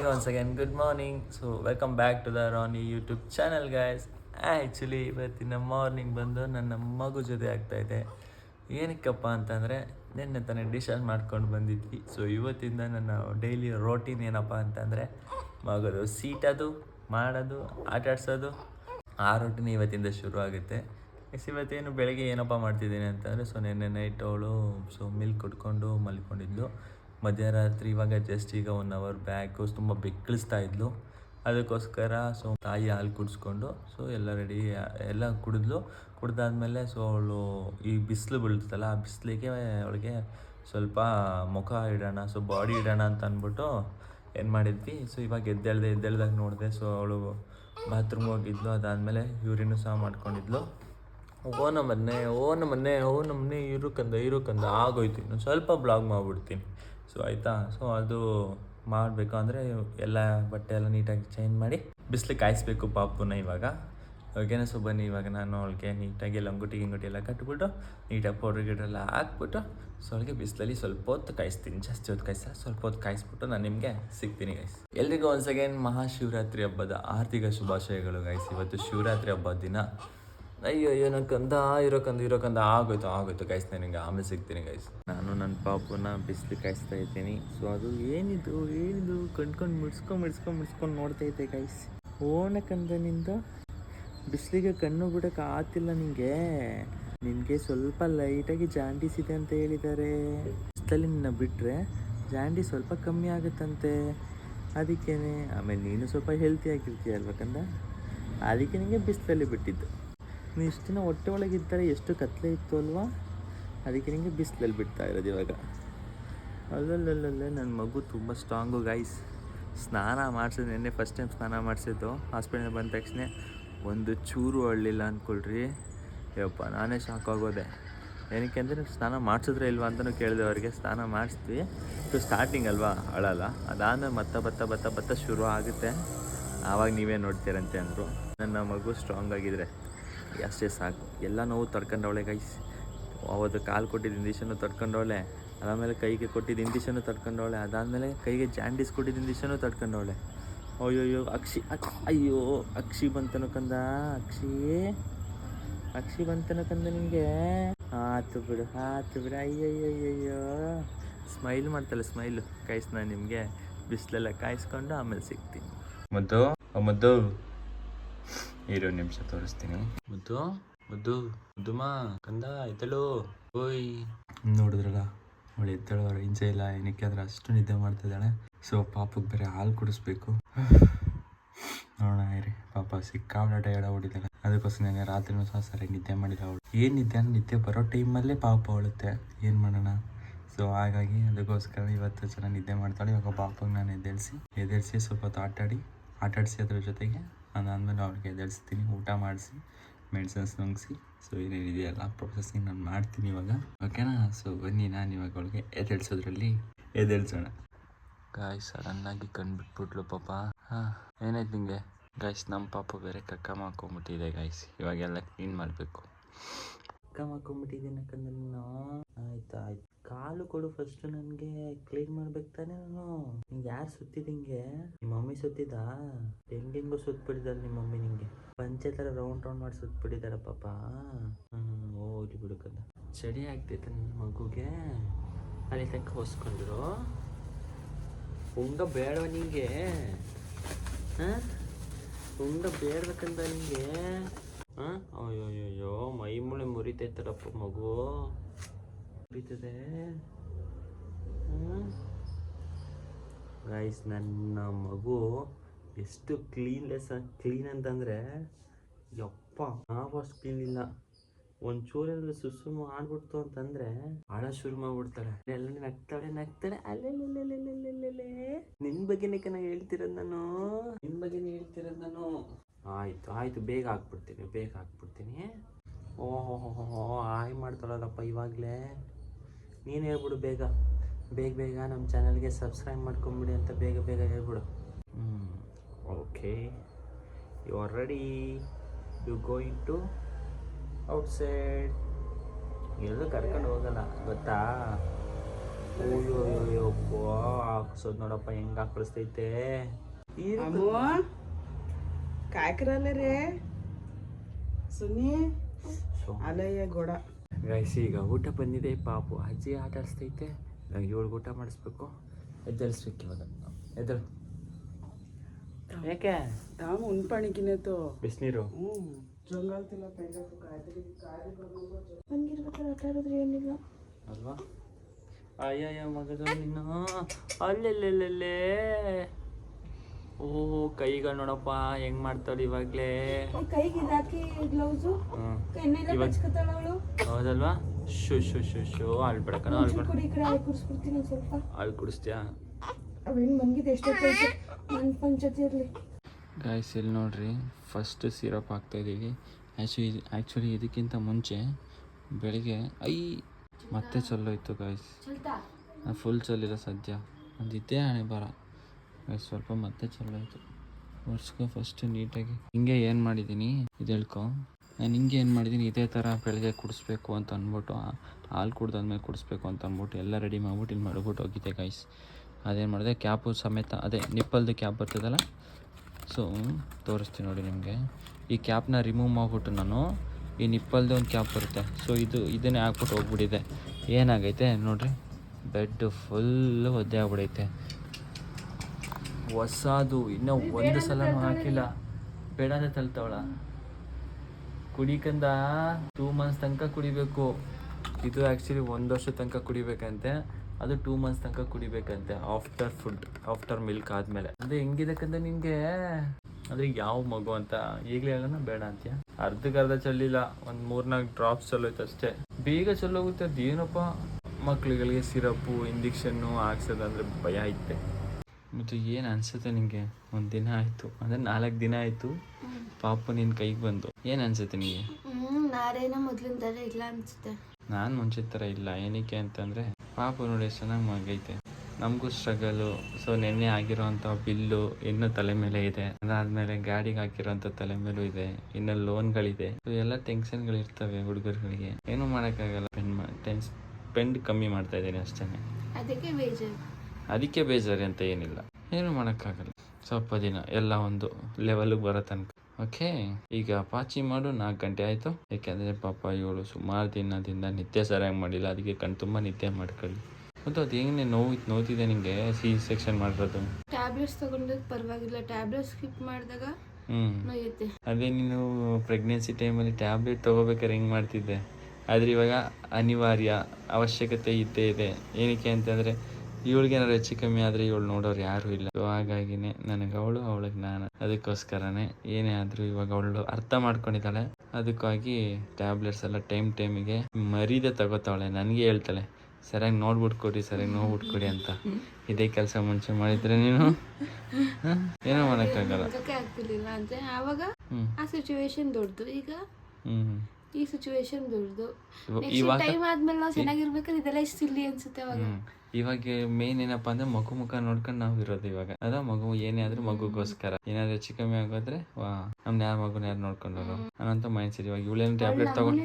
ಎಲ್ರಿಗೂ once again good morning so welcome back to the Rani YouTube channel guys actually ಇವತ್ತಿನ morning ಬಂದು ನನ್ನ ಮಗು ಜೊತೆ ಆಗ್ತಾಯಿದೆ ಏನಕ್ಕಪ್ಪ ಅಂತಂದರೆ, ನಿನ್ನೆ ತಾನೇ ಡಿಶಸ್ ಮಾಡ್ಕೊಂಡು ಬಂದಿದ್ವಿ. ಸೊ ಇವತ್ತಿಂದ ನನ್ನ ಡೈಲಿ ರೋಟೀನ್ ಏನಪ್ಪ ಅಂತಂದರೆ, ಮಗದು ಸೀಟದು ಮಾಡೋದು ಆಟಾಡ್ಸೋದು ಆ ರೊಟೀನ್ ಇವತ್ತಿಂದ ಶುರು ಆಗುತ್ತೆ. ಎಸ್ ಇವತ್ತೇನು ಬೆಳಗ್ಗೆ ಏನಪ್ಪ ಮಾಡ್ತಿದ್ದೀನಿ ಅಂತಂದರೆ, ಸೊ, ನಿನ್ನೆ ನೈಟ್ ಅವಳು ಸೊ ಮಿಲ್ಕ್ ಕುಡ್ಕೊಂಡು ಮಲ್ಕೊಂಡಿದ್ಲು ಮಧ್ಯರಾತ್ರಿ ಇವಾಗ ಜಸ್ಟ್ ಈಗ ಒನ್ ಅವರ್ ಬ್ಯಾಕ್ ತುಂಬ ಬೆಕ್ಕಳಿಸ್ತಾ ಇದ್ಲು. ಅದಕ್ಕೋಸ್ಕರ ಸೊ ತಾಯಿ ಹಾಲು ಕುಡಿಸ್ಕೊಂಡು ಸೊ ಎಲ್ಲ ರೆಡಿ ಎಲ್ಲ ಕುಡಿದ್ಲು. ಕುಡ್ದಾದ್ಮೇಲೆ ಸೊ ಅವಳು ಈ ಬಿಸಿಲು ಬೀಳ್ತಲ್ಲ ಆ ಬಿಸಿಲಿಗೆ ಅವಳಿಗೆ ಸ್ವಲ್ಪ ಮುಖ ಇಡೋಣ ಸೊ ಬಾಡಿ ಇಡೋಣ ಅಂತ ಅಂದ್ಬಿಟ್ಟು ಏನು ಮಾಡಿದ್ವಿ. ಸೊ ಇವಾಗ ಎದ್ದೇಳ್ದೆ, ಎದ್ದೇಳ್ದಾಗ ನೋಡಿದೆ ಸೊ ಅವಳು ಬಾತ್ರೂಮ್ ಹೋಗಿದ್ಲು. ಅದಾದಮೇಲೆ ಯೂರಿನು ಸಹ ಮಾಡ್ಕೊಂಡಿದ್ಲು. ಓ ನಮ್ಮನ್ನೇ ಓ ನಮ್ಮನ್ನೇ, ಓ ನಮ್ಮನೆ ಇರು ಕಂದ ಆಗೋಯ್ತು. ಇನ್ನು ಸ್ವಲ್ಪ ಬ್ಲಾಗ್ ಮಾಡಿಬಿಡ್ತೀನಿ. ಸೊ ಆಯಿತಾ? ಸೊ ಅದು ಮಾಡಬೇಕು ಅಂದರೆ ಎಲ್ಲ ಬಟ್ಟೆ ಎಲ್ಲ ನೀಟಾಗಿ ಚೇಂಜ್ ಮಾಡಿ ಬಿಸಿಲು ಕಾಯಿಸ್ಬೇಕು ಪಾಪುನ ಇವಾಗ. ಓಕೆನ ಸೊ ಬನ್ನಿ, ಇವಾಗ ನಾನು ಅವಳಿಗೆ ನೀಟಾಗಿ ಲಂಗುಟಿ ಗಿಂಗುಟಿ ಎಲ್ಲ ಕಟ್ಬಿಟ್ಟು ನೀಟಾಗಿ ಪೌಡ್ರ್ ಗಿಡ್ರೆಲ್ಲ ಹಾಕ್ಬಿಟ್ಟು ಸೊ ಅವಳಿಗೆ ಬಿಸಿಲಲ್ಲಿ ಸ್ವಲ್ಪ ಹೊತ್ತು ಕಾಯಿಸ್ತೀನಿ. ಜಾಸ್ತಿ ಹೊತ್ತು ಕಾಯಿಸ ಸ್ವಲ್ಪ ಹೊತ್ತು ಕಾಯಿಸ್ಬಿಟ್ಟು ನಾನು ನಿಮಗೆ ಸಿಗ್ತೀನಿ ಗೈಸ್ ಎಲ್ರಿಗೂ ಒನ್ಸ್ ಅಗೇನ್ ಮಹಾಶಿವರಾತ್ರಿ ಹಬ್ಬದ ಆರ್ಥಿಕ ಶುಭಾಶಯಗಳು ಗೈಸ್ ಇವತ್ತು ಶಿವರಾತ್ರಿ ಹಬ್ಬದ ದಿನ. ಅಯ್ಯೋ ಅಯ್ಯೋ, ನಂಗೆ ಕಂದ, ಇರೋ ಕಂದ ಇರೋ ಕಂದ. ಆಗೋಯ್ತು ಆಗೋಯ್ತು ಗೈಸ್ ನನಗೆ ಆಮೇಲೆ ಸಿಗ್ತೀನಿ ಗೈಸ್ ನಾನು ನನ್ನ ಪಾಪುನ ಬಿಸಿಲು ಕಾಯಿಸ್ತಾ ಇದ್ದೀನಿ. ಸೊ ಅದು ಏನಿದು ಏನಿದು? ಕಣ್ಕೊಂಡು ಮುಡ್ಸ್ಕೊಂಡು ಮುಡ್ಸ್ಕೊಂಡು ಮುಡ್ಸ್ಕೊಂಡು ನೋಡ್ತಾ ಇದ್ದೆ ಗೈಸ್ ಓನ ಕಂದನಿಂದ ಬಿಸಿಲಿಗೆ ಕಣ್ಣು ಬಿಡೋಕೆ ಆತಿಲ್ಲ ನಿಂಗೆ. ನಿನಗೆ ಸ್ವಲ್ಪ ಲೈಟಾಗಿ ಜಾಂಡೀಸ್ ಇದೆ ಅಂತ ಹೇಳಿದ್ದಾರೆ ಬಿಸಿಲಲ್ಲಿ ನಿನ್ನ ಬಿಟ್ಟರೆ ಜಾಂಡಿ ಸ್ವಲ್ಪ ಕಮ್ಮಿ ಆಗುತ್ತಂತೆ. ಅದಕ್ಕೇನೆ, ಆಮೇಲೆ ನೀನು ಸ್ವಲ್ಪ ಹೆಲ್ತಿ ಆಗಿರ್ತೀಯ ಅಲ್ವಾ ಕಂದ? ಅದಕ್ಕೆ ನಿನಗೆ ಬಿಸಿಲಲ್ಲಿ ಬಿಟ್ಟಿದ್ದು. ನೀನು ಇಷ್ಟು ದಿನ ಹೊಟ್ಟೆ ಒಳಗಿದ್ದರೆ ಎಷ್ಟು ಕತ್ಲೆ ಇತ್ತು ಅಲ್ವಾ? ಅದಕ್ಕೆ ನಿಮಗೆ ಬಿಸಿಲಲ್ಲಿ ಬಿಡ್ತಾ ಇರೋದು ಇವಾಗ. ಅಲ್ಲಲ್ಲಲ್ಲಲ್ಲೇ ನನ್ನ ಮಗು ತುಂಬ ಸ್ಟ್ರಾಂಗು ಗೈಸ್ ಸ್ನಾನ ಮಾಡಿಸಿದ ನೆನ್ನೆ ಫಸ್ಟ್ ಟೈಮ್ ಸ್ನಾನ ಮಾಡಿಸಿದ್ದು. ಹಾಸ್ಪಿಟಲ್ ಬಂದ ತಕ್ಷಣ ಒಂದು ಚೂರು ಅಳ್ಳಿಲ್ಲ ಅಂದ್ಕೊಳ್ರಿ ಯಪ್ಪ, ನಾನೇ ಶಾಕ್ ಆಗೋದೆ. ಏನಕ್ಕೆ ಅಂದರೆ ಸ್ನಾನ ಮಾಡಿಸಿದ್ರೆ ಇಲ್ವಾ ಅಂತಲೂ ಕೇಳಿದೆ ಅವರಿಗೆ. ಸ್ನಾನ ಮಾಡಿಸ್ತೀವಿ ಇದು ಸ್ಟಾರ್ಟಿಂಗ್ ಅಲ್ವಾ, ಅಳಲ್ಲ. ಅದಾದಮೇಲೆ ಮತ್ತೆ ಬತ್ತ ಬತ್ತ ಬತ್ತ ಶುರು ಆಗುತ್ತೆ. ಆವಾಗ ನೀವೇ ನೋಡ್ತೀರಂತೆ ಅಂದರು. ನನ್ನ ಮಗು ಸ್ಟ್ರಾಂಗ್ ಆಗಿದ್ರೆ. ಅಷ್ಟೇ ಸಾಕು. ಎಲ್ಲ ನೋವು ತಡ್ಕೊಂಡವಳೆ ಗೈಸ್ ಅವತ್ತು ಕಾಲು ಕೊಟ್ಟಿದ್ದು ಇಂದಿಷನ್ನು ತಡ್ಕೊಂಡವಳೆ, ಅದಾದಮೇಲೆ ಕೈಗೆ ಕೊಟ್ಟಿದ್ದ ಇಂದಿಷನ್ನು ತಡ್ಕೊಂಡವಳೆ, ಅದಾದಮೇಲೆ ಕೈಗೆ ಜಾಂಡೀಸ್ ಕೊಟ್ಟಿದ್ದು ಇಂದಿಷನ್ನು ತಡ್ಕೊಂಡವಳೆ. ಅಯ್ಯೋಯ್ಯೋ, ಅಕ್ಷಿ ಅಯ್ಯೋ, ಅಕ್ಷಿ ಬಂತನು ಕಂದ, ಅಕ್ಷಿ. ಅಕ್ಷಿ ಬಂತನು ಕಂದ ನಿಮಗೆ ಆತು ಬಿಡು ಆತು ಬಿಡು. ಅಯ್ಯಯ್ಯಯ್ಯಯ್ಯೋ. ಸ್ಮೈಲ್ ಮಾಡ್ತಾಳೆ ಸ್ಮೈಲು ಕಾಯಿಸ್ ನಾನು ನಿಮಗೆ ಬಿಸಿಲೆಲ್ಲ ಕಾಯಿಸ್ಕೊಂಡು ಆಮೇಲೆ ಸಿಗ್ತೀನಿ. ಮತ್ತು ಮುದ್ದು ಇರೋ ನಿಮಿಷ ತೋರಿಸ್ತೀನಿ. ಮುದ್ದು ಮುದ್ದು, ಮುದ್ದುಮ, ಕಂದ, ಎದ್ದಳು ಓಯ್ ನೋಡಿದ್ರಲ್ಲ, ಅವಳು ಎದ್ದಳು ರೇಂಜೇ ಇಲ್ಲ, ಏನಕ್ಕೆ ಅಂದ್ರೆ ಅಷ್ಟು ನಿದ್ದೆ ಮಾಡ್ತಾ ಇದ್ದಾಳೆ. ಸೊ ಪಾಪಕ್ಕೆ ಬೇರೆ ಹಾಲು ಕುಡಿಸ್ಬೇಕು. ನೋಡೋಣ ಇರಿ, ಪಾಪ ಸಿಕ್ಕಾಬಿಡ ಎಡ ಹೊಡಿದಾಳೆ ಅದಕ್ಕೋಸ್ಕರ ನಾನು ರಾತ್ರಿನೂ ಸಹ ಸರಿಯಾಗಿ ನಿದ್ದೆ ಮಾಡಿಲ್ಲ ಅವಳು. ಏನು ನಿದ್ದೆ ಅಂದ್ರೆ ನಿದ್ದೆ ಬರೋ ಟೈಮಲ್ಲೇ ಪಾಪ ಅವಳುತ್ತೆ. ಏನು ಮಾಡೋಣ? ಸೊ ಹಾಗಾಗಿ ಅದಕ್ಕೋಸ್ಕರ ಇವತ್ತು ಚೆನ್ನಾಗಿ ನಿದ್ದೆ ಮಾಡ್ತಾಳೆ. ಇವಾಗ ಪಾಪಗೆ ನಾನು ಎದ್ದೇಳಿಸಿ ಎದ್ದೇಳಿಸಿ ಸ್ವಲ್ಪ ಹೊತ್ತು ಆಟಾಡಿ, ಆಟಾಡಿಸಿ ಅದ್ರ ಜೊತೆಗೆ ಅದಾದಮೇಲೆ ಅವ್ರಿಗೆ ಎದ್ದೇಳಿಸ್ತೀನಿ ಊಟ ಮಾಡಿಸಿ ಮೆಡಿಸನ್ಸ್ ನುಂಗಿಸಿ. ಸೊ ಏನೇನಿದೆಯಲ್ಲ ಪ್ರೊಸೆಸಿಂಗ್ ನಾನು ಮಾಡ್ತೀನಿ ಇವಾಗ. ಓಕೆನಾ ಸೊ ಬನ್ನಿ, ನಾನು ಇವಾಗ ಅವಳಿಗೆ ಎದೆಳ್ಸೋದ್ರಲ್ಲಿ ಎದೆಳ್ಸೋಣ ಗಾಯ್ಸ್ ಸಡನ್ನಾಗಿ ಕಂಡುಬಿಟ್ಬಿಟ್ಲು ಪಾಪ. ಹಾಂ, ಏನಾಯ್ತು ನಿಮಗೆ ಗಾಯ್ಸ್ ನಮ್ಮ ಪಾಪ ಬೇರೆ ಕಕ್ಕ ಮಾಡ್ಕೊಂಬಿಟ್ಟಿದೆ ಗಾಯ್ಸ್ ಇವಾಗೆಲ್ಲ ಕ್ಲೀನ್ ಮಾಡಬೇಕು? ಕಕ್ಕ ಮಾಡ್ಕೊಂಬಿಟ್ಟಿದ್ದೀನಿ ಯಾಕಂದ್ರೆ ನೀನು. ಆಯ್ತು ಆಯ್ತು. ಕಾಲು ಕೊಡು ಫಸ್ಟ್ ನನಗೆ ಕ್ಲೀನ್ ಮಾಡ್ಬೇಕು ತಾನೇ ನಾನು. ನಿಂಗೆ ಯಾರು ಸುತ್ತಿದಿಂಗೆ ನಿಮ್ಮ ಮಮ್ಮಿ ಸುತ್ತಿದ? ಹೆಂಗೆಂಗೋ ಸುತ್ತಬಿಟ್ಟಿದ್ದಾರೆ ನಿಮ್ಮ ಮಮ್ಮಿ ನಿಂಗೆ. ಪಂಚೆ ಥರ ರೌಂಡ್ ರೌಂಡ್ ಮಾಡಿ ಸುತ್ತಬಿಟ್ಟಿದ್ದಾರೆ ಪಾಪ. ಹ್ಞೂ ಹೋಗ್ಲಿ ಬಿಡುಕಲ್ಲ ಚಳಿ ಆಗ್ತೈತೆ ನನ್ನ ಮಗುಗೆ. ಅಲ್ಲಿ ತನಕ ಹೊಸ್ಕೊಂಡ್ರು. ಉಂಗ ಬೇಡವ ನಿಂಗೆ? ಹಾಂ? ಉಂಗ ಬೇಡಬೇಕಂದ ನಿಂಗೆ? ಅಯ್ಯೋ ಮೈ ಮುಳೆ ಮುರಿತೈತರಪ್ಪ ಮಗು. ಮುರಿತದೆ? ಗೈಸ್ ನನ್ನ ಮಗು ಎಷ್ಟು ಕ್ಲೀನ್ಲೆಸ್ ಕ್ಲೀನ್ ಅಂತಂದರೆ, ಯಪ್ಪ, ನಾವು ಅಷ್ಟು ಕ್ಲೀನ್ ಇಲ್ಲ. ಒಂಚೂರಲ್ಲಿ ಸುಸುಮ ಆಡ್ಬಿಡ್ತು ಅಂತಂದ್ರೆ ಆಳ ಶುರು ಮಾಡ್ಬಿಡ್ತಾಳೆ. ಎಲ್ಲ ನಗ್ತಾಳೆ ನಗ್ತಾಳೆ. ಅಲ್ಲೆಲ್ಲೆಲ್ಲೆಲ್ಲೆಲ್ಲೆಲ್ಲೆ ನಿನ್ ಬಗ್ಗೆನೇ ಕಣ ಹೇಳ್ತಿರೋದು ನಾನು. ನಿನ್ ಬಗ್ಗೆನೇ ಹೇಳ್ತಿರೋದು ನಾನು. ಆಯ್ತು, ಆಯಿತು, ಬೇಗ ಹಾಕ್ಬಿಡ್ತೀನಿ ಬೇಗ ಹಾಕ್ಬಿಡ್ತೀನಿ. ಓಹೋ ಹೋ ಆಯ್ ಮಾಡ್ತಾಳಲ್ಲಪ್ಪ ಇವಾಗಲೇ. ನೀನು ಹೇಳ್ಬಿಡು ಬೇಗ ಬೇಗ ಬೇಗ ನಮ್ಮ ಚಾನಲ್ಗೆ ಸಬ್ಸ್ಕ್ರೈಬ್ ಮಾಡ್ಕೊಂಬಿಡಿ ಅಂತ ಬೇಗ ಬೇಗ ಹೇಳ್ಬಿಡು. ಹ್ಞೂ okay you are ready you going to outside ಎಲ್ಲೂ ಕರ್ಕೊಂಡು ಹೋಗಲ್ಲ, ಗೊತ್ತಾ? ಓಯ್ಯೋ ಹಾಕ್ಸೋದು ನೋಡಪ್ಪ, ಹೆಂಗೆ ಹಾಕಿಸ್ತೈತೆ ಅಮ್ಮು ಕಾಯ್ಕರಲ್ಲ ರೇ ಸುನಿ ಅಲಯ್ಯ ಗೋಡ. ಈಗ ಊಟ ಬಂದಿದೆ. ಪಾಪು ಅಜ್ಜಿ ಆಟ ಆಡಿಸ್ತೈತೆ. ಏಳು ಊಟ ಮಾಡಿಸ್ಬೇಕು. ಎದ್ದಳಿಸ್ಬೇಕು ಇವಾಗ ಎದ್ದಳು. ಯಾಕೆ ತಾವು ಉಣ್ಪಾಣಿಕಿನೇತು ಬಿಸಿನೀರು. ಹ್ಞೂ. ಆಟ ಆಡಿದ್ರೆ ಏನಿಲ್ಲ. ಅಲ್ವಾ? ಅಯ್ಯಯ್ಯ ಮಗದು ನಿನ್ನ. ಅಲ್ಲೆಲ್ಲೆಲ್ಲೆಲ್ಲೇ. ಓ ಕೈಗಳು ನೋಡಪ್ಪ ಹೆಂಗ್ ಮಾಡ್ತಾವ್ರಿ ಇವಾಗ್ಲೇ? ಕೈಗೆ ಇದಾಕಿ ಗ್ಲೌಸು ಹ್ಮ್. ಎಣ್ಣೆಲ್ಲ ಅವಳು. ಹೌದಲ್ವಾ? ಶು ಶು ಶು ಶು ಈ ಕಡೆ ಕುಡಿಸ್ಬಿಡ್ತೀನಿ ಒಂದ್ ಸ್ವಲ್ಪ. ಅಳ್ ಕುಡಿಸ್ತೀಯಾ? ಅವೇನು ಮನ್ಗಿದೆ ಎಷ್ಟೊತ್ತೈತೆ ನನ್ನ ಪಂಚತಿ ಇರಲಿ. ಗಾಯ್ಸ್ ಇಲ್ಲಿ ನೋಡ್ರಿ ಫಸ್ಟ್ ಸಿರಪ್ ಹಾಕ್ತಾ ಇದೀವಿ ಆ್ಯಕ್ಚುಲಿ ಆ್ಯಕ್ಚುಲಿ ಇದಕ್ಕಿಂತ ಮುಂಚೆ ಬೆಳಿಗ್ಗೆ ಐ ಮತ್ತೆ ಚಲ್ಲೋಯ್ತು ಗಾಯ್ಸ್ ಫುಲ್ ಚಲ್ಲಿಲ್ಲ ಸದ್ಯ. ಒಂದಿದ್ದೇ ಹಣೆ ಬರ ಸ್ವಲ್ಪ ಮತ್ತೆ ಚಲ್ಲೋಯ್ತು ಒರ್ಸ್ಕೊ ಫಸ್ಟ್ ನೀಟಾಗಿ. ಹಿಂಗೆ ಏನು ಮಾಡಿದ್ದೀನಿ ಇದು ಹೇಳ್ಕೊ. ನಾನು ಹಿಂಗೆ ಏನು ಮಾಡಿದ್ದೀನಿ ಇದೇ ಥರ ಬೆಳಗ್ಗೆ ಕುಡಿಸ್ಬೇಕು ಅಂತ ಅಂದ್ಬಿಟ್ಟು ಹಾಲು ಕುಡ್ದಾದ್ಮೇಲೆ ಕುಡಿಸ್ಬೇಕು ಅಂತ ಅಂದ್ಬಿಟ್ಟು ಎಲ್ಲ ರೆಡಿ ಮಾಡ್ಬಿಟ್ಟು ಇಲ್ಲಿ ಮಾಡ್ಬಿಟ್ಟು ಹೋಗಿದ್ದೆ ಗೈಸ್ ಅದೇನು ಮಾಡಿದೆ? ಕ್ಯಾಪು ಸಮೇತ, ಅದೇ ನಿಪ್ಪಲ್ದು ಕ್ಯಾಪ್ ಬರ್ತದಲ್ಲ? ಸೊ ತೋರಿಸ್ತೀನಿ ನೋಡಿ ನಿಮಗೆ. ಈ ಕ್ಯಾಪ್ನ ರಿಮೂವ್ ಮಾಡಿಬಿಟ್ಟು ನಾನು ಈ ನಿಪ್ಪಲ್ದು ಒಂದು ಕ್ಯಾಪ್ ಬರುತ್ತೆ. ಸೊ ಇದು, ಇದನ್ನೇ ಹಾಕ್ಬಿಟ್ಟು ಹೋಗ್ಬಿಟ್ಟಿದೆ. ಏನಾಗೈತೆ ನೋಡಿರಿ? ಬೆಡ್ ಫುಲ್ಲು ಒದ್ದೆ ಆಗ್ಬಿಡೈತೆ. ಹೊಸದು ಇನ್ನೂ ಒಂದು ಸಲನೂ ಹಾಕಿಲ್ಲ. ಬೇಡ ಅಂತ ತಲ್ತವಳ. ಕುಡಿಕಂದ ಟೂ ಮಂತ್ಸ್ ತನಕ ಕುಡಿಬೇಕು. ಇದು ಆ್ಯಕ್ಚುಲಿ ಒಂದು ವರ್ಷ ತನಕ ಕುಡಿಬೇಕಂತೆ. ಅದು ಟೂ ಮಂತ್ಸ್ ತನಕ ಕುಡಿಬೇಕಂತೆ ಆಫ್ಟರ್ ಫುಡ್ ಆಫ್ಟರ್ ಮಿಲ್ಕ್ ಆದಮೇಲೆ. ಅದೇ ಹೆಂಗಿದಕ್ಕಂದ್ರೆ ನಿಮಗೆ ಅದೇ ಯಾವ ಮಗು ಅಂತ ಈಗಲೇ ಹೇಳೋಣ ಬೇಡ ಅಂತೀಯ? ಅರ್ಧಕ್ಕರ್ಧ ಚಲ್ಲಿಲ್ಲ ಒಂದು ಮೂರ್ನಾಲ್ಕು ಡ್ರಾಪ್ಸ್ ಚಲೋಯ್ತು ಅಷ್ಟೇ. ಬೇಗ ಚಲ್ಲೋಗುತ್ತೆ ಅದೇನಪ್ಪ? ಮಕ್ಳುಗಳಿಗೆ ಸಿರಪ್ಪು ಇಂಜೆಕ್ಷನ್ನು ಹಾಕ್ಸೋದಂದ್ರೆ ಭಯ ಐತೆ. ಮತ್ತು ಏನು ಅನ್ಸುತ್ತೆ ನಿನಗೆ ಒಂದು ದಿನ ಆಯಿತು. ಅಂದರೆ ನಾಲ್ಕು ದಿನ ಆಯಿತು. ಪಾಪು ನಿನ್ನ ಕೈಗೆ ಬಂದು. ಏನು ಅನ್ಸುತ್ತೆ ನಿನಗೆ ಹ್ಞೂ ನಾರೇನೋ ಮೊದ್ಲಿನ ಥರ ಇಲ್ಲ ಅನ್ಸುತ್ತೆ. ನಾನು ಮುಂಚೆ ಥರ ಇಲ್ಲ. ಏನಕ್ಕೆ ಅಂತಂದರೆ ಪಾಪು ನೋಡಿ ಎಷ್ಟು ಚೆನ್ನಾಗಿ ಮಗೈತೆ ನಮಗೂ ಸ್ಟ್ರಗಲು ಸೊ ನೆನ್ನೆ ಆಗಿರೋವಂಥ ಬಿಲ್ಲು ಇನ್ನೂ ತಲೆ ಮೇಲೆ ಇದೆ. ಅದಾದಮೇಲೆ ಗಾಡಿಗೆ ಹಾಕಿರೋಂಥ ತಲೆ ಮೇಲೂ ಇದೆ. ಇನ್ನು ಲೋನ್ಗಳಿದೆ ಸೊ ಎಲ್ಲ ಟೆನ್ಷನ್ಗಳಿರ್ತವೆ ಹುಡುಗರುಗಳಿಗೆ. ಏನು ಮಾಡೋಕ್ಕಾಗಲ್ಲ. ಪೆನ್ ಟೆನ್ಸ್ ಪೆಂಡ್ ಕಮ್ಮಿ ಮಾಡ್ತಾ ಇದ್ದೀನಿ ಅಷ್ಟೇ ಅದಕ್ಕೆ ಬೇಜಾರು. ಅದಕ್ಕೆ ಬೇಜಾರಿ ಅಂತ ಏನಿಲ್ಲ. ಏನು ಮಾಡೋಕ್ಕಾಗಲ್ಲ. ಸ್ವಲ್ಪ ದಿನ ಎಲ್ಲ ಒಂದು ಲೆವೆಲ್ಗೆ ಬರೋ ತನಕ. ಓಕೆ ಈಗ ಪಾಚಿ ಮಾಡು ನಾಲ್ಕು ಗಂಟೆ ಆಯಿತು. ಯಾಕೆಂದರೆ ಪಾಪ ಇವಳು ಸುಮಾರು ದಿನದಿಂದ ನಿತ್ಯ ಸರಿಯಾಗಿ ಮಾಡಿಲ್ಲ. ಅದಕ್ಕೆ ಕಣ್ ತುಂಬ ನಿತ್ಯ ಮಾಡ್ಕೊಳ್ಳಿ. ಮತ್ತು ಅದು ಹೆಂಗೆ ನೋವು ನೋವ್ತಿದೆ ನಿಮಗೆ ಸಿ ಸೆಕ್ಷನ್ ಮಾಡಿರೋದು. ಟ್ಯಾಬ್ಲೆಟ್ಸ್ ತಗೊಂಡದ್ ಪರವಾಗಿಲ್ಲ. ಟ್ಯಾಬ್ಲೆಟ್ಸ್ ಸ್ಕಿಪ್ ಮಾಡಿದಾಗ ಹ್ಞೂ ನೋಯುತ್ತೆ. ಅದೇ ನೀನು ಪ್ರೆಗ್ನೆನ್ಸಿ ಟೈಮಲ್ಲಿ ಟ್ಯಾಬ್ಲೆಟ್ ತೊಗೋಬೇಕಾದ್ರೆ ಹೆಂಗೆ ಮಾಡ್ತಿದ್ದೆ? ಆದರೆ ಇವಾಗ ಅನಿವಾರ್ಯ ಅವಶ್ಯಕತೆ ಇದ್ದೇ ಇದೆ. ಏನಕ್ಕೆ ಅಂತಂದರೆ ಇವಳಿಗೆ ಏನಾದ್ರು ಹೆಚ್ಚು ಕಮ್ಮಿ ಆದ್ರೆ ಇವಳು ನೋಡೋರು ಯಾರು ಇಲ್ಲ. ಸೊ ಹಾಗಾಗಿನೇ ನನಗೆ ಅವಳು ಅವಳಿಗೆ ನಾನು. ಅದಕ್ಕೋಸ್ಕರನೇ ಏನೇ ಆದ್ರೂ ಇವಾಗ ಅವಳು ಅರ್ಥ ಮಾಡ್ಕೊಂಡಿದ್ದಾಳೆ. ಅದಕ್ಕಾಗಿ ಟ್ಯಾಬ್ಲೆಟ್ಸ್ ಎಲ್ಲ ಟೈಮ್ ಟೈಮಿಗೆ ಮರೀದೆ ತಗೋತಾವಳೆ ನನಗೆ ಹೇಳ್ತಾಳೆ ಸರಿಯಾಗಿ ನೋಡ್ಬಿಟ್ಟು ಕೊಡಿ ಸರಿಯಾಗಿ ನೋಡ್ಬಿಟ್ಟು ಕೊಡಿ ಅಂತ. ಇದೇ ಕೆಲಸ ಮುಂಚೆ ಮಾಡಿದ್ರೆ ನೀನು? ಏನೋ ಮಾಡೋಕ್ಕಾಗಲ್ಲ ಆಗ್ತಿರ್ಲಿಲ್ಲ ಅಂದ್ರೆ ಆವಾಗ ಆ ಸಿಚುವೇಶನ್ ದೊಡ್ಡದು. ಈಗ ಈ ಸಿಚುವೇಶನ್ ದೊಡ್ಡದು. ಇವ- ಇವಾಗ ಟೈಮ್ ಆದ್ಮೇಲೆ ನಾವು ಚೆನ್ನಾಗಿರ್ಬೇಕಾದ್ರೆ ಇದೆಲ್ಲ ಇಷ್ಟು ಸಿಲ್ಲಿ ಅನ್ಸುತ್ತೆ ಅವಾಗ. ಇವಾಗ ಮೇನ್ ಏನಪ್ಪ ಅಂದ್ರೆ ಮಗು ಮುಖ ನೋಡ್ಕೊಂಡು ನಾವು ಇರೋದು ಇವಾಗ. ಅದ ಮಗು ಏನೇ ಆದ್ರೂ ಮಗುಗೋಸ್ಕರ. ಏನಾದ್ರು ಹೆಚ್ಚು ಕಮ್ಮಿ ಆಗೋದ್ರೆ ವಾ ನಮ್ ಯಾರ ಮಗುನ ಯಾರು ನೋಡ್ಕೊಂಡವರು ಅನ್ನೋಂತ ಮೈಂಡ್ ಸೆಟ್ ಇವಾಗ ಇವಳೇನು ಟ್ಯಾಬ್ಲೆಟ್ ತಗೊಂಡು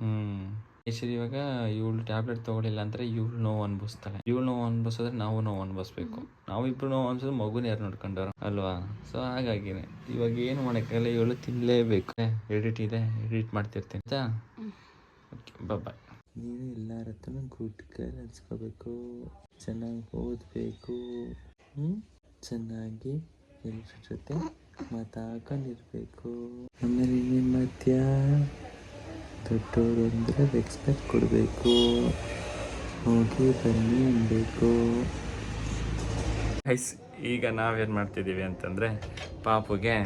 ಹ್ಮ್. ಸರಿ ಇವಾಗ ಇವಳು ಟ್ಯಾಬ್ಲೆಟ್ ತಗೊಳ್ಳಿಲ್ಲ ಅಂದ್ರೆ ಇವಳು ನೋವು ಅನ್ಭವಿಸ್ತಾಳೆ. ಇವಳು ನೋವು ಅನ್ಭವಿಸಿದ್ರೆ ನಾವು ನೋವು ಅನ್ಭವಿಸ್ಬೇಕು. ನಾವು ಇಬ್ರು ನೋವು ಅನ್ಸಿದ್ರೆ ಮಗುನ ಯಾರು ನೋಡ್ಕೊಂಡವ್ರು ಅಲ್ವಾ? ಸೊ ಹಾಗಾಗಿನೇ ಇವಾಗ ಏನು ಮಾಡೋಕ್ಕಾಗಲ್ಲ ಇವಳು ತಿನ್ಲೇಬೇಕು. ಎಡಿಟ್ ಇದೆ ಎಡಿಟ್ ಮಾಡ್ತಿರ್ತೀನಿ. ಆಯ್ತಾ? ಓಕೆ ಬಾಯ್ ನೀವು ಎಲ್ಲರ ಹತ್ರನೂ ಗುಡ್ ಗರ್ಲ್ ಅನ್ಸ್ಕೋಬೇಕು ಚೆನ್ನಾಗಿ ಓದಬೇಕು. ಹ್ಞೂ ಚೆನ್ನಾಗಿ ಎಲ್ಲರ ಜೊತೆ ಮಾತಾಡ್ಕೊಂಡಿರ್ಬೇಕು. ಆಮೇಲೆ ಮಧ್ಯ ದೊಡ್ಡವರು ಅಂದರೆ ರೆಸ್ಪೆಕ್ಟ್ ಕೊಡಬೇಕು. ಹೋಗಿ ಬನ್ನಿ ಅನ್ಬೇಕು. ಐಸ್ ಈಗ ನಾವೇನು ಮಾಡ್ತಿದ್ದೀವಿ ಅಂತಂದರೆ ಪಾಪುಗೆ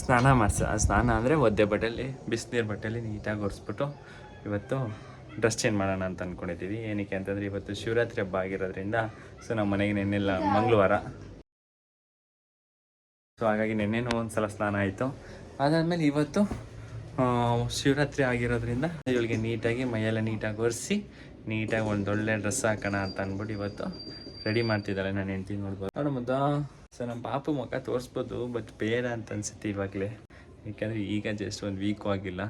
ಸ್ನಾನ ಮಾಡಿಸ, ಸ್ನಾನ ಅಂದರೆ ಒದ್ದೆ ಬಟ್ಟೆಯಲ್ಲಿ ಬಿಸಿನೀರು ಬಟ್ಟೆಯಲ್ಲಿ ನೀಟಾಗಿ ಒರೆಸ್ಬಿಟ್ಟು ಇವತ್ತು ಡ್ರೆಸ್ ಚೇಂಜ್ ಮಾಡೋಣ ಅಂತ ಅಂದ್ಕೊಂಡಿದ್ದೀವಿ ಏನಕ್ಕೆ ಅಂತಂದರೆ ಇವತ್ತು ಶಿವರಾತ್ರಿ ಹಬ್ಬ ಆಗಿರೋದ್ರಿಂದ ಸೊ ನಮ್ಮ ಮನೆಗೆ ನೆನ್ನೆಲ್ಲ ಮಂಗಳವಾರ. ಸೊ ಹಾಗಾಗಿ ನೆನ್ನೆನೂ ಒಂದು ಸಲ ಸ್ನಾನ ಆಯಿತು. ಅದಾದಮೇಲೆ ಇವತ್ತು ಶಿವರಾತ್ರಿ ಆಗಿರೋದ್ರಿಂದ ಇವಳಿಗೆ ನೀಟಾಗಿ ಮೈಯೆಲ್ಲ ನೀಟಾಗಿ ಒರೆಸಿ ನೀಟಾಗಿ ಒಂದೊಳ್ಳೆ ಡ್ರೆಸ್ ಹಾಕೋಣ ಅಂತ ಅಂದ್ಬಿಟ್ಟು ಇವತ್ತು ರೆಡಿ ಮಾಡ್ತಿದ್ದಾಳೆ ನಾನು ಹೆಂಡ್ತಿ ನೋಡ್ಬೋದು. ನೋಡ ಮುದ್ದ. ಸೊ ನಮ್ಮ ಪಾಪು ಮುಖ ತೋರಿಸ್ಬೋದು ಬಟ್ ಬೇಡ ಅಂತ ಅನ್ಸುತ್ತೆ ಇವಾಗಲೇ. ಯಾಕೆಂದರೆ ಈಗ ಜಸ್ಟ್ ಒಂದು ವೀಕು ಆಗಿಲ್ಲ.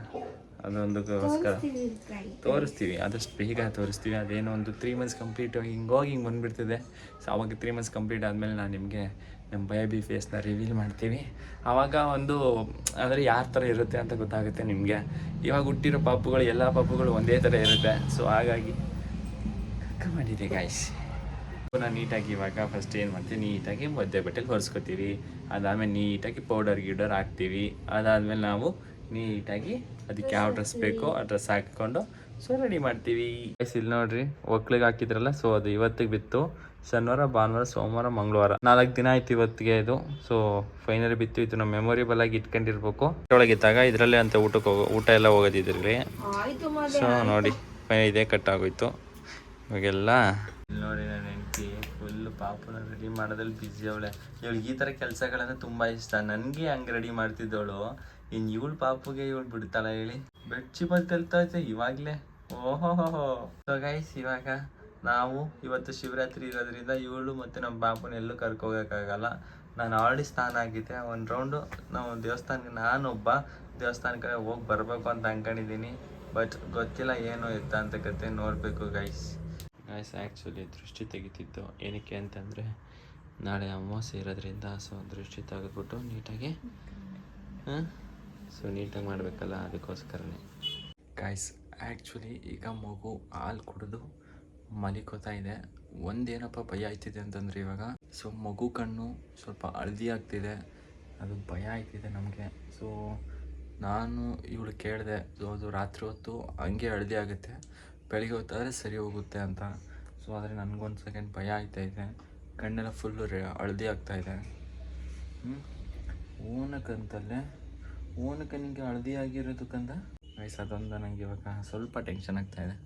ಅದೊಂದಕ್ಕೋಸ್ಕರ ತೋರಿಸ್ತೀವಿ ಆದಷ್ಟು ಬೇಗ ತೋರಿಸ್ತೀವಿ. ಅದೇನೋ ಒಂದು ತ್ರೀ ಮಂತ್ಸ್ ಕಂಪ್ಲೀಟ್ ಹಿಂಗೋಗಿ ಹಿಂಗೆ ಬಂದುಬಿಡ್ತಿದೆ. ಸೊ ಅವಾಗ ತ್ರೀ ಮಂತ್ಸ್ ಕಂಪ್ಲೀಟ್ ಆದಮೇಲೆ ನಾನು ನಿಮಗೆ ನಮ್ಮ ಬೇಬಿ ಫೇಸ್ನ ರಿವೀಲ್ ಮಾಡ್ತೀವಿ. ಆವಾಗ ಒಂದು ಅಂದರೆ ಯಾರ ಥರ ಇರುತ್ತೆ ಅಂತ ಗೊತ್ತಾಗುತ್ತೆ ನಿಮಗೆ. ಇವಾಗ ಹುಟ್ಟಿರೋ ಪಾಪುಗಳು ಎಲ್ಲ ಪಾಪುಗಳು ಒಂದೇ ಥರ ಇರುತ್ತೆ. ಸೊ ಹಾಗಾಗಿ ಮಾಡಿದೆ ಗಾಯ್ಸ್ ನಾನು ನೀಟಾಗಿ ಇವಾಗ ಫಸ್ಟ್ ಏನು ಮಾಡ್ತೀವಿ ನೀಟಾಗಿ ಒದ್ದೆ ಬಟ್ಟೆಲಿ ಒರೆಸ್ಕೊತೀವಿ ಅದಾದಮೇಲೆ ನೀಟಾಗಿ ಪೌಡರ್ ಗಿಡರ್ ಹಾಕ್ತೀವಿ. ಅದಾದಮೇಲೆ ನಾವು ನೀಟಾಗಿ ಅದಕ್ಕೆ ಯಾವ ಡ್ರೆಸ್ ಬೇಕೋ ಆ ಡ್ರೆಸ್ ಹಾಕಿಕೊಂಡು ಸೊ ರೆಡಿ ಮಾಡ್ತೀವಿ. ಇಲ್ಲಿ ನೋಡ್ರಿ ಒಕ್ಳಿಗೆ ಹಾಕಿದ್ರಲ್ಲ ಸೊ ಅದು ಇವತ್ತಿಗೆ ಬಿತ್ತು. ಶನಿವಾರ ಭಾನುವಾರ ಸೋಮವಾರ ಮಂಗಳವಾರ. ನಾಲ್ಕು ದಿನ ಆಯ್ತು ಇವತ್ತಿಗೆ ಇದು. ಸೊ ಫೈನಲ್ ಬಿತ್ತು. ಇದು ನಮ್ಮ ಮೆಮೊರಿಬಲ್ ಆಗಿ ಇಟ್ಕೊಂಡಿರ್ಬೇಕು. ಒಳಗಿದ್ದಾಗ ಇದರಲ್ಲೇ ಅಂತ ಊಟಕ್ಕೆ ಹೋಗೋ ಊಟ ಎಲ್ಲ ಹೋಗೋದಿದ್ರಿ. ಸೊ ನೋಡಿ ಫೈನಲ್ ಇದೇ ಕಟ್ ಆಗೋಯ್ತು. ಇವಾಗೆಲ್ಲ ನೋಡಿ ನನ್ನ ಹೆಂಡತಿ ಫುಲ್ ಪಾಪನ ರೆಡಿ ಮಾಡೋದ್ರಲ್ಲಿ ಬ್ಯುಸಿ ಅವಳೆ. ಇವಳಿಗೆ ಈ ಥರ ಕೆಲಸಗಳಂದ್ರೆ ತುಂಬ ಇಷ್ಟ. ನನಗೆ ಹಂಗೆ ರೆಡಿ ಮಾಡ್ತಿದ್ದವಳು. ಇನ್ನು ಇವಳು ಪಾಪುಗೆ ಇವಳು ಬಿಡ್ತಾಳ ಹೇಳಿ. ಬೆಡ್ಚಿ ಬಂದು ಕಲ್ತೈತೆ ಇವಾಗ್ಲೇ. ಓಹೋ ಸೊ ಗೈಸ್ ಇವಾಗ ನಾವು ಇವತ್ತು ಶಿವರಾತ್ರಿ ಇರೋದ್ರಿಂದ ಇವಳು ಮತ್ತು ನಮ್ಮ ಪಾಪನ ಎಲ್ಲೂ ಕರ್ಕೋಗೋಕ್ಕಾಗಲ್ಲ ನಾನು ಆಲ್ರೆಡಿ ಸ್ನಾನ ಆಗಿದ್ದೆ. ಒಂದು ರೌಂಡು ನಾವು ದೇವಸ್ಥಾನಕ್ಕೆ ನಾನೊಬ್ಬ ದೇವಸ್ಥಾನ ಕಡೆ ಹೋಗಿ ಬರಬೇಕು ಅಂತ ಅಂದ್ಕೊಂಡಿದ್ದೀನಿ ಬಟ್ ಗೊತ್ತಿಲ್ಲ ಏನು ಎತ್ತ ಅಂತ ಕತೆ ನೋಡಬೇಕು ಗೈಸ್ ಗೈಸ್ ಆ್ಯಕ್ಚುಲಿ ದೃಷ್ಟಿ ತೆಗಿತಿದ್ದು ಏನಕ್ಕೆ ಅಂತಂದರೆ ನಾಳೆ ಅಮಾವಾಸ್ಯೆ ಇರೋದ್ರಿಂದ ಸೊ ದೃಷ್ಟಿ ತೆಗೆದ್ಬಿಟ್ಟು ನೀಟಾಗಿ, ಹಾಂ? ಸೊ ನೀಟಾಗಿ ಮಾಡಬೇಕಲ್ಲ ಅದಕ್ಕೋಸ್ಕರನೇ. ಗಾಯ್ಸ್ ಆ್ಯಕ್ಚುಲಿ ಈಗ ಮಗು ಹಾಲು ಕುಡಿದು ಮಲಿಕೋತಾ ಇದೆ. ಒಂದೇನಪ್ಪ ಭಯ ಆಯ್ತಿದೆ ಅಂತಂದರೆ ಇವಾಗ ಸೊ ಮಗು ಕಣ್ಣು ಸ್ವಲ್ಪ ಹಳದಿ ಆಗ್ತಿದೆ. ಅದು ಭಯ ಆಯ್ತಿದೆ ನಮಗೆ. ಸೊ ನಾನು ಇವಳು ಕೇಳಿದೆ ಸೊ ಅದು ರಾತ್ರಿ ಹೊತ್ತು ಹಂಗೆ ಹಳದಿ ಆಗುತ್ತೆ. ಬೆಳಿಗ್ಗೆ ಹೊತ್ತಾದರೆ ಸರಿ ಹೋಗುತ್ತೆ ಅಂತ. ಸೊ ಆದರೆ ನನಗೊಂದು ಸೆಕೆಂಡ್ ಭಯ ಆಯ್ತಾ ಇದೆ. ಕಣ್ಣೆಲ್ಲ ಫುಲ್ಲು ಹಳದಿ ಆಗ್ತಾ ಇದೆ. ಹ್ಞೂ ಓನಕ್ಕಂತಲ್ಲೇ ಓನಕ್ಕೆ ನಿಂಗೆ ಹಳದಿ ಆಗಿರೋದಕ್ಕಂತ ವಯಸ್ಸು ಅದೊಂದು ನನಗೆ ಇವಾಗ ಸ್ವಲ್ಪ ಟೆನ್ಷನ್ ಆಗ್ತಾ ಇದೆ.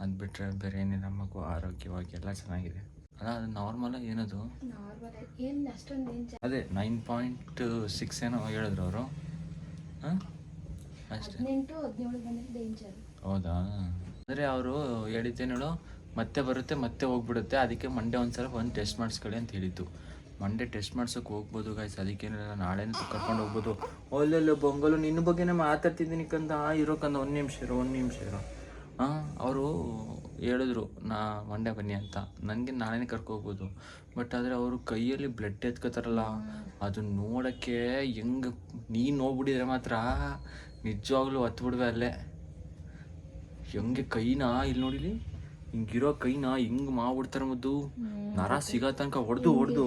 ಅದು ಬಿಟ್ಟರೆ ಬೇರೆ ಏನಿಲ್ಲ ಮಗು ಆರೋಗ್ಯವಾಗಿ ಎಲ್ಲ ಚೆನ್ನಾಗಿದೆ. ಅಲ್ಲ ಅದು ನಾರ್ಮಲಾಗಿ ಏನದು? ಅದೇ ನೈನ್ ಪಾಯಿಂಟ್ ಸಿಕ್ಸ್ ಏನೋ ಹೇಳಿದ್ರು ಅವರು. ಹಾಂ? ಅಷ್ಟೇ. ಹೌದಾ? ಅಂದರೆ ಅವರು ಹೇಳಿದ್ದೇನೇಳು ಮತ್ತೆ ಬರುತ್ತೆ ಮತ್ತೆ ಹೋಗ್ಬಿಡುತ್ತೆ ಅದಕ್ಕೆ ಮಂಡೆ ಒಂದ್ಸಲ ಒಂದು ಟೆಸ್ಟ್ ಮಾಡಿಸ್ಕೊಳ್ಳಿ ಅಂತ ಹೇಳಿದ್ದು. ಮಂಡೆ ಟೆಸ್ಟ್ ಮಾಡ್ಸೋಕೆ ಹೋಗ್ಬೋದು ಗಾಯ್ಸ್ ಅದಕ್ಕೇನಿಲ್ಲ ನಾಳೆನೇ ಕರ್ಕೊಂಡು ಹೋಗ್ಬೋದು. ಅಲ್ಲೆಲ್ಲ ಬೊಂಗಲು, ನಿನ್ನ ಬಗ್ಗೆನೇ ಮಾತಾಡ್ತಿದ್ದೀನಿ ಕಂದ. ಇರೋಕಂದ ಒಂದು ನಿಮಿಷ ಇರೋ, ಒಂದು ನಿಮಿಷ ಇರೋ. ಹಾಂ ಅವರು ಹೇಳಿದ್ರು, ನಾ ಮಂಡ್ಯ ಬನ್ನಿ ಅಂತ. ನನಗೆ ನಾಳೆನೇ ಕರ್ಕೋಗ್ಬೋದು ಬಟ್ ಆದರೆ ಅವರು ಕೈಯಲ್ಲಿ ಬ್ಲಡ್ ಎತ್ಕೋತಾರಲ್ಲ, ಅದು ನೋಡೋಕ್ಕೆ ಹೆಂಗೆ ನೀನು ನೋಡ್ಬಿಟ್ಟಿದ್ರೆ ಮಾತ್ರ ನಿಜವಾಗ್ಲೂ ಹತ್ಬಿಡ್ವೆ ಅಲ್ಲೇ. ಹೆಂಗೆ ಕೈನಾ, ಇಲ್ಲಿ ನೋಡಿಲಿ ಹಿಂಗಿರೋ ಕೈನ ಹಿಂಗ್ ಮಾಡ್ಬಿಡ್ತಾರೆ ಮದ್ದು. ನರ ಸಿಗೋ ತನಕ ಹೊಡೆದು ಹೊಡೆದು.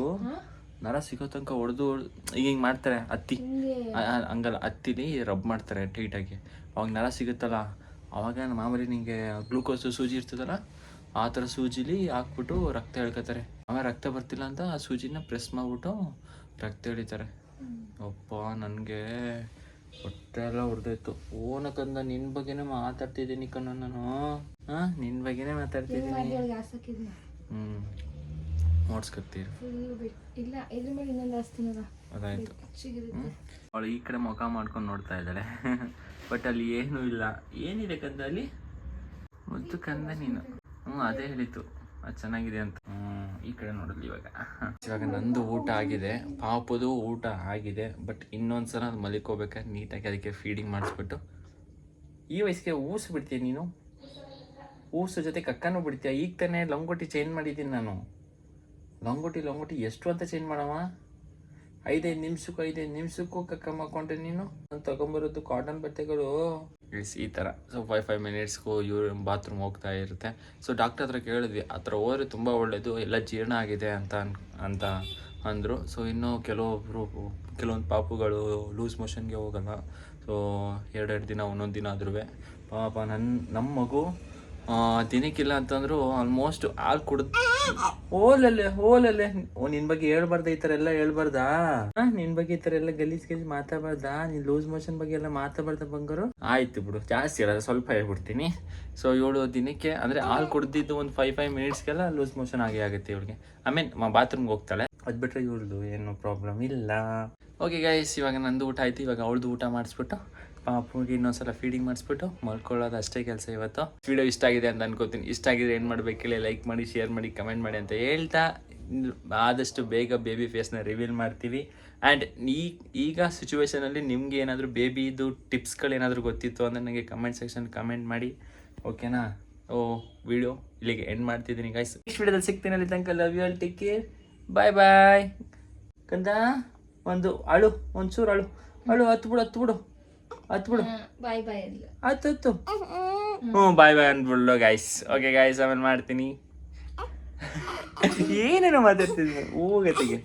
ನರ ಸಿಗೋ ತನಕ ಹೊಡೆದು ಈಗ ಹಿಂಗೆ ಮಾಡ್ತಾರೆ ಹತ್ತಿ ಹಂಗಲ್ಲ ಹತ್ತಿಲಿ ರಬ್ ಮಾಡ್ತಾರೆ ಟೈಟಾಗಿ ಅವಾಗ ನರ ಸಿಗುತ್ತಲ್ಲ ಅವಾಗ ಮಾಮೂಲಿ ನಿಂಗೆ ಗ್ಲೂಕೋಸ್ ಸೂಜಿ ಇರ್ತದಲ್ಲ ಆ ಥರ ಸೂಜಿಲಿ ಹಾಕ್ಬಿಟ್ಟು ರಕ್ತ ಎಳ್ಕೊತಾರೆ. ಆಮೇಲೆ ರಕ್ತ ಬರ್ತಿಲ್ಲ ಅಂತ ಆ ಸೂಜಿನ ಪ್ರೆಸ್ ಮಾಡ್ಬಿಟ್ಟು ರಕ್ತ ಎಳಿತಾರೆ. ಅಪ್ಪ ನನಗೆ ಹೊಟ್ಟೆ ಎಲ್ಲ ಹೊಡೆದೋಯ್ತು ಓನಕಂದ ನಿನ್ ಬಗ್ಗೆನೇ ಮಾತಾಡ್ತಿದ್ದೀನಿ ಕಣ ನಾನು. ನಿನ್ ಬಗ್ಗೆನೆ ಮಾತಾಡ್ತಿದ್ದೀನಿ. ಹ್ಮ್. ಹ್ಞೂ ನೋಡ್ಸ್ಕೊತೀರಿ ಇಲ್ಲ ಇದ್ರ ಮೇಲೆ ಇನ್ನೊಂದು ಹಾಸ್ತೀನಲ್ಲ ಅದಾಯ್ತು. ಅವಳು ಈ ಕಡೆ ಮುಖ ಮಾಡ್ಕೊಂಡು ನೋಡ್ತಾ ಇದ್ದಾಳೆ. ಬಟ್ ಅಲ್ಲಿ ಏನೂ ಇಲ್ಲ. ಏನಿದೆ ಕಂದ ಅಲ್ಲಿ? ಮುದ್ದು ಕಂದ ನೀನು. ಹ್ಞೂ ಅದೇ ಹೇಳಿತ್ತು ಅದು ಚೆನ್ನಾಗಿದೆ ಅಂತ. ಈ ಕಡೆ ನೋಡಲಿ ಇವಾಗ. ಇವಾಗ ನಂದು ಊಟ ಆಗಿದೆ. ಪಾಪದು ಊಟ ಆಗಿದೆ ಬಟ್ ಇನ್ನೊಂದ್ಸಲ ಅದು ಮಲಿಕೋಬೇಕಾದ್ರೆ ನೀಟಾಗಿ ಅದಕ್ಕೆ ಫೀಡಿಂಗ್ ಮಾಡಿಸ್ಬಿಟ್ಟು. ಈ ವಯಸ್ಸಿಗೆ ಊಸ್ ಬಿಡ್ತೀಯ ನೀನು? ಊಸು ಜೊತೆ ಕಕ್ಕನೂ ಬಿಡ್ತೀಯ? ಈಗ ತಾನೇ ಲಂಗೋಟಿ ಚೇಂಜ್ ಮಾಡಿದ್ದೀನಿ ನಾನು. ಲಂಗೋಟಿ ಲಂಗೋಟಿ ಎಷ್ಟು ಅಂತ ಚೇಂಜ್ ಮಾಡವ? ಐದೈದು ನಿಮಿಷಕ್ಕೂ ಐದೈದು ನಿಮಿಷಕ್ಕೂ ಕಕ್ಕ ಮಾಡ್ಕೊಂಡ್ರೆ ನೀನು? ನಾನು ತಗೊಂಬರೋದು ಕಾಟನ್ ಬಟ್ಟೆಗಳು. ಎಸ್ ಈ ಥರ ಸೊ ಫೈವ್ ಫೈವ್ ಮಿನಿಟ್ಸ್ಗೂ ಇವ್ರು ಬಾತ್ರೂಮ್ ಹೋಗ್ತಾ ಇರುತ್ತೆ. ಸೊ ಡಾಕ್ಟರ್ ಹತ್ರ ಕೇಳಿದ್ವಿ ಆ ಥರ ಹೋದ್ರೆ ತುಂಬ ಒಳ್ಳೆಯದು ಎಲ್ಲ ಜೀರ್ಣ ಆಗಿದೆ ಅಂತ ಅಂತ ಅಂದರು. ಸೊ ಇನ್ನೂ ಕೆಲವೊಬ್ಬರು ಕೆಲವೊಂದು ಪಾಪುಗಳು ಲೂಸ್ ಮೋಷನ್ಗೆ ಹೋಗಲ್ಲ. ಸೊ ಎರಡೆರಡು ದಿನ, ಒಂದೊಂದು ದಿನ ಆದ್ರೂ ಪಾಪ ನನ್ನ ನಮ್ಮ ಮಗು ದಿನಕ್ಕಿಲ್ಲ ಅಂತಂದ್ರು ಆಲ್ಮೋಸ್ಟ್ ಹಾಲು ಕುಡ್ದು ಓಲಲ್ಲೇ ಓಲಲ್ಲೇ. ಓ, ನಿನ್ ಬಗ್ಗೆ ಹೇಳ್ಬಾರ್ದ ಈ ತರ ಎಲ್ಲ ಹೇಳ್ಬಾರ್ದಾ? ನಿನ್ ಬಗ್ಗೆ ಈ ತರ ಎಲ್ಲ ಗಲೀಜ್ ಗಲೀಜ್ ಮಾತಾಡ್ಬಾರ್ದಾ? ನೀನ್ ಲೂಸ್ ಮೋಷನ್ ಬಗ್ಗೆ ಎಲ್ಲ ಮಾತಾಡ್ಬಾರ್ದ ಬಂಗಾರು? ಆಯ್ತು ಬಿಡು, ಜಾಸ್ತಿ ಇರೋದು ಸ್ವಲ್ಪ ಹೇಳ್ಬಿಡ್ತೀನಿ. ಸೊ ಏಳು ದಿನಕ್ಕೆ, ಅಂದ್ರೆ ಹಾಲು ಕುಡ್ದಿದ್ದು ಒಂದು ಫೈವ್ ಫೈವ್ ಮಿನಿಟ್ಸ್ಗೆಲ್ಲ ಲೂಸ್ ಮೋಷನ್ ಆಗೇ ಆಗುತ್ತೆ ಇವಳಿಗೆ. ಐ ಮೀನ್ ಬಾತ್ರೂಮ್ಗೆ ಹೋಗ್ತಾಳೆ. ಅದ್ ಬಿಟ್ರೆ ಇವಳದು ಏನು ಪ್ರಾಬ್ಲಮ್ ಇಲ್ಲ. ಓಕೆ ಗೈಸ್ ಇವಾಗ ನಂದು ಊಟ ಆಯ್ತು. ಇವಾಗ ಅವಳದು ಊಟ ಮಾಡಿಸ್ಬಿಟ್ಟು ಪಾಪುಗೆ ಇನ್ನೊಂದ್ಸಲ ಫೀಡಿಂಗ್ ಮಾಡಿಸ್ಬಿಟ್ಟು ಮಲ್ಕೊಳ್ಳೋದು ಅಷ್ಟೇ ಕೆಲಸ ಇವತ್ತು. ವಿಡಿಯೋ ಇಷ್ಟ ಆಗಿದೆ ಅಂತ ಅನ್ಕೋತೀನಿ. ಇಷ್ಟ ಆಗಿದೆ ಏನು ಮಾಡ್ಬೇಕು ಹೇಳಿ ಲೈಕ್ ಮಾಡಿ ಶೇರ್ ಮಾಡಿ ಕಮೆಂಟ್ ಮಾಡಿ ಅಂತ ಹೇಳ್ತಾ ಆದಷ್ಟು ಬೇಗ ಬೇಬಿ ಫೇಸ್ನ ರಿವೀಲ್ ಮಾಡ್ತೀವಿ. ಆ್ಯಂಡ್ ಈ, ಈಗ ಸಿಚುವೇಶನಲ್ಲಿ ನಿಮ್ಗೆ ಏನಾದರೂ ಬೇಬಿದು ಟಿಪ್ಸ್ಗಳೇನಾದರೂ ಗೊತ್ತಿತ್ತು ಅಂದರೆ ನನಗೆ ಕಮೆಂಟ್ ಸೆಕ್ಷನ್ ಕಮೆಂಟ್ ಮಾಡಿ. ಓಕೆನಾ ಓ ವಿಡಿಯೋ ಇಲ್ಲಿಗೆ ಎಂಡ್ ಮಾಡ್ತಿದ್ದೀನಿ ಗಾಯ್ಸ್ ನೆಕ್ಸ್ಟ್ ವಿಡಿಯೋದಲ್ಲಿ ಸಿಗ್ತೀನಿ ಅಲ್ಲಿ ತನಕ. Love you all take care bye bye ಕಂದ ಒಂದು ಅಳು, ಒಂಚೂರು ಅಳು. ಅಳು ಹತ್ತು ಬಿಡು ಹತ್ತು ಬಿಡು ಬಾಯ್ ಬಾಯ್ ಹತ್ತು ಹತ್ತು ಹ್ಞೂ ಬಾಯ್ ಬಾಯ್ ಅಂದ್ಬಿಡ್ಲು ಗಾಯ್ಸ್ ಓಕೆ ಗಾಯ್ಸ್ ಆಮೇಲೆ ಮಾಡ್ತೀನಿ. ಏನೇನೋ ಮಾತಾಡ್ತಿದ್ದೀನಿ ಹೋಗತ್ತಿಗೆ